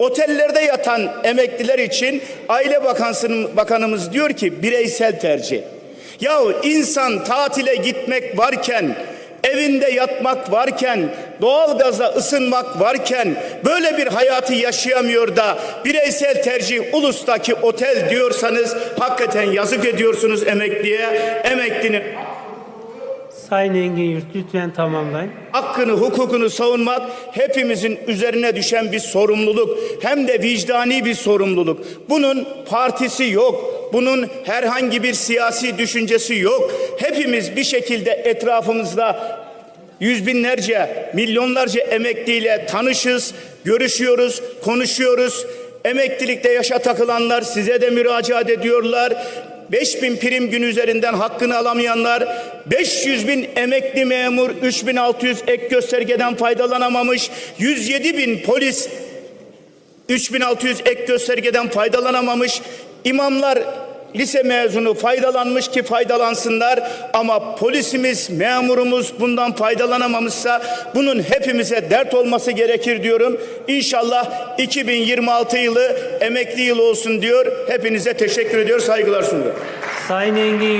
Otellerde yatan emekliler için Aile Bakanımız diyor ki bireysel tercih. Yahu insan tatile gitmek varken, evinde yatmak varken, doğalgazla ısınmak varken böyle bir hayatı yaşayamıyor da bireysel tercih ulustaki otel diyorsanız hakikaten yazık ediyorsunuz emekliye. Emeklinin Sayın Engin Yurt lütfen tamamlayın. hakkını, hukukunu savunmak hepimizin üzerine düşen bir sorumluluk. Hem de vicdani bir sorumluluk. Bunun partisi yok. Bunun herhangi bir siyasi düşüncesi yok. Hepimiz bir şekilde etrafımızda yüz binlerce, milyonlarca emekliyle tanışız, görüşüyoruz, konuşuyoruz. Emeklilikte yaşa takılanlar size de müracaat ediyorlar. 5000 prim gün üzerinden hakkını alamayanlar, 500 bin emekli memur, 3600 ek göstergeden faydalanamamış, 107 bin polis 3600 ek göstergeden faydalanamamış, imamlar lise mezunu faydalanmış ki faydalansınlar ama polisimiz, memurumuz bundan faydalanamamışsa bunun hepimize dert olması gerekir diyorum. İnşallah 2026 yılı emekli yılı olsun diyor. Hepinize teşekkür ediyor, saygılar sunuyorum. Sayın Engin